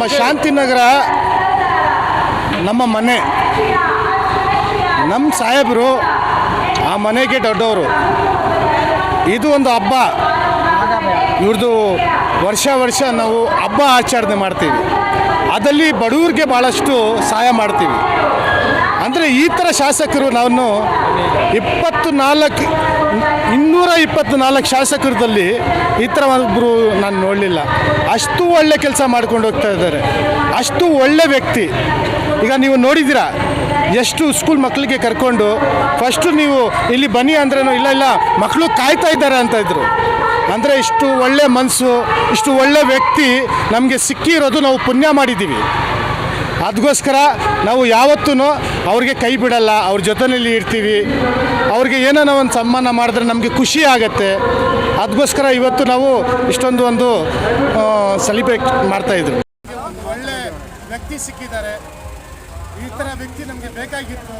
ನಮ್ಮ ಶಾಂತಿನಗರ, ನಮ್ಮ ಮನೆ ನಮ್ಮ ಸಾಹೇಬರು ಆ ಮನೆಗೆ ದೊಡ್ಡವರು. ಇದು ಒಂದು ಹಬ್ಬ. ಇವ್ರದ್ದು ವರ್ಷ ವರ್ಷ ನಾವು ಹಬ್ಬ ಆಚರಣೆ ಮಾಡ್ತೀವಿ. ಅದಲ್ಲಿ ಬಡವ್ರಿಗೆ ಭಾಳಷ್ಟು ಸಹಾಯ ಮಾಡ್ತೀವಿ. ಅಂದರೆ ಈ ಥರ ಶಾಸಕರು ನಾನು ಇಪ್ಪತ್ತು ನಾಲ್ಕು ಇನ್ನೂರ ಇಪ್ಪತ್ತು ನಾಲ್ಕು ಶಾಸಕರದಲ್ಲಿ ಈ ಥರ ಒಬ್ಬರು ನಾನು ನೋಡಲಿಲ್ಲ. ಅಷ್ಟು ಒಳ್ಳೆ ಕೆಲಸ ಮಾಡ್ಕೊಂಡು ಹೋಗ್ತಾ ಇದ್ದಾರೆ. ಅಷ್ಟು ಒಳ್ಳೆ ವ್ಯಕ್ತಿ. ಈಗ ನೀವು ನೋಡಿದ್ದೀರಾ? ಎಷ್ಟು ಸ್ಕೂಲ್ ಮಕ್ಕಳಿಗೆ ಕರ್ಕೊಂಡು ಫಸ್ಟು ನೀವು ಇಲ್ಲಿ ಬನ್ನಿ ಅಂದ್ರೇನು, ಇಲ್ಲ ಇಲ್ಲ ಮಕ್ಕಳು ಕಾಯ್ತಾ ಇದ್ದಾರೆ ಅಂತ ಇದ್ರು. ಅಂದರೆ ಇಷ್ಟು ಒಳ್ಳೆ ಮನಸ್ಸು ಇಷ್ಟು ಒಳ್ಳೆ ವ್ಯಕ್ತಿ ನಮಗೆ ಸಿಕ್ಕಿರೋದು ನಾವು ಪುಣ್ಯ ಮಾಡಿದ್ದೀವಿ. ಅದಕ್ಕೋಸ್ಕರ ನಾವು ಯಾವತ್ತೂ ಅವ್ರಿಗೆ ಕೈ ಬಿಡಲ್ಲ, ಅವ್ರ ಜೊತೆಯಲ್ಲಿ ಇರ್ತೀವಿ. ಅವ್ರಿಗೆ ಏನೋ ಒಂದು ಸನ್ಮಾನ ಮಾಡಿದ್ರೆ ನಮಗೆ ಖುಷಿ ಆಗುತ್ತೆ. ಅದಕ್ಕೋಸ್ಕರ ಇವತ್ತು ನಾವು ಇಷ್ಟೊಂದು ಒಂದು ಸೆಲಿಬ್ರೇಟ್ ಮಾಡ್ತಾಯಿದ್ರು ಒಳ್ಳೆ ವ್ಯಕ್ತಿ ಸಿಕ್ಕಿದ್ದಾರೆ. ಈ ಥರ ವ್ಯಕ್ತಿ ನಮಗೆ ಬೇಕಾಗಿತ್ತು.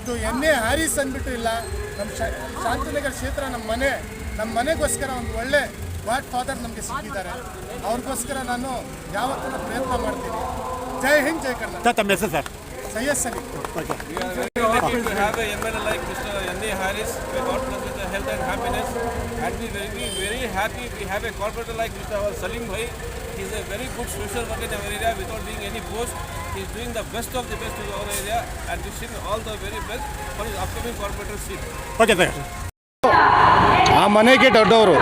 ಇದು ಎನ್ನೇ ಹಾರಿಸ್ ಅಂದ್ಬಿಟ್ಟು ಇಲ್ಲ ನಮ್ಮ ಶಾಂತಿನಗರ ಕ್ಷೇತ್ರ ನಮ್ಮ ಮನೆ ನಮ್ಮ ಮನೆಗೋಸ್ಕರ ಒಂದು ಒಳ್ಳೆ ಗಾಡ್ ಫಾದರ್ ನಮಗೆ ಸಿಕ್ಕಿದ್ದಾರೆ. ಅವ್ರಿಗೋಸ್ಕರ ನಾನು ಯಾವತ್ತೂ ಪ್ರಯತ್ನ ಮಾಡ್ತೀನಿ. ಜೈ ಹಿಂದ್ ಜೈ ಕರ್ನಾಟಕ ಸರ್ ತಮ್ಮ ಹೆಸರು ಸರ್ ಸೈಯದ್ ಸಲಿ lucky to have a MLA like Mr. N.A. Harris, may God bless with the health and happiness. And we very, we very happy we have a corporator like Mr. our Salim Bhai. He is a very good social worker in our area without being any post. is doing the best of the best in our area and wish him all the very best for his upcoming corporator seat. Okay sir ಆ ಮನೆಗೆ ದೊಡ್ಡವರು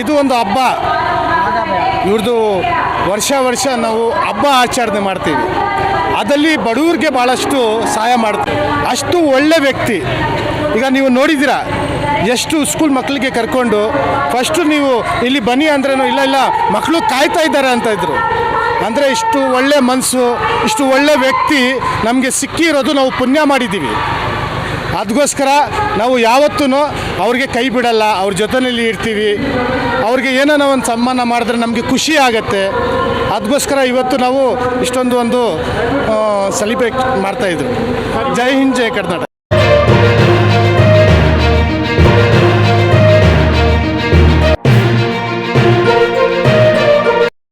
ಇದು ಒಂದು ಹಬ್ಬ ಇವ್ರದ್ದು ವರ್ಷ ವರ್ಷ ನಾವು ಹಬ್ಬ ಆಚರಣೆ ಮಾಡ್ತೀವಿ. ಅದಲ್ಲಿ ಬಡವ್ರಿಗೆ ಭಾಳಷ್ಟು ಸಹಾಯ ಮಾಡ್ತೀವಿ ಅಷ್ಟು ಒಳ್ಳೆ ವ್ಯಕ್ತಿ. ಈಗ ನೀವು ನೋಡಿದ್ದೀರಾ, ಎಷ್ಟು ಸ್ಕೂಲ್ ಮಕ್ಕಳಿಗೆ ಕರ್ಕೊಂಡು ಫಸ್ಟು ನೀವು ಇಲ್ಲಿ ಬನ್ನಿ ಅಂದ್ರೇನು, ಇಲ್ಲ ಇಲ್ಲ ಮಕ್ಕಳು ಕಾಯ್ತಾ ಇದ್ದಾರೆ ಅಂತ ಇದ್ರು. ಅಂದರೆ ಇಷ್ಟು ಒಳ್ಳೆ ಮನಸ್ಸು ಇಷ್ಟು ಒಳ್ಳೆ ವ್ಯಕ್ತಿ ನಮಗೆ ಸಿಕ್ಕಿರೋದು ನಾವು ಪುಣ್ಯ ಮಾಡಿದ್ದೀವಿ. ಅದಕ್ಕೋಸ್ಕರ ನಾವು ಯಾವತ್ತೂ ಅವ್ರಿಗೆ ಕೈ ಬಿಡಲ್ಲ, ಅವ್ರ ಜೊತೆಯಲ್ಲಿ ಇರ್ತೀವಿ. ಅವ್ರಿಗೆ ಏನೋ ಒಂದು ಸನ್ಮಾನ ಮಾಡಿದ್ರೆ ನಮಗೆ ಖುಷಿ ಆಗುತ್ತೆ. ಅದಕ್ಕೋಸ್ಕರ ಇವತ್ತು ನಾವು ಇಷ್ಟೊಂದು ಒಂದು ಸೆಲಿಬ್ರೇಟ್ ಮಾಡ್ತಾಯಿದ್ರು ಜೈ ಹಿಂದ್, ಜೈ ಕರ್ನಾಟಕ.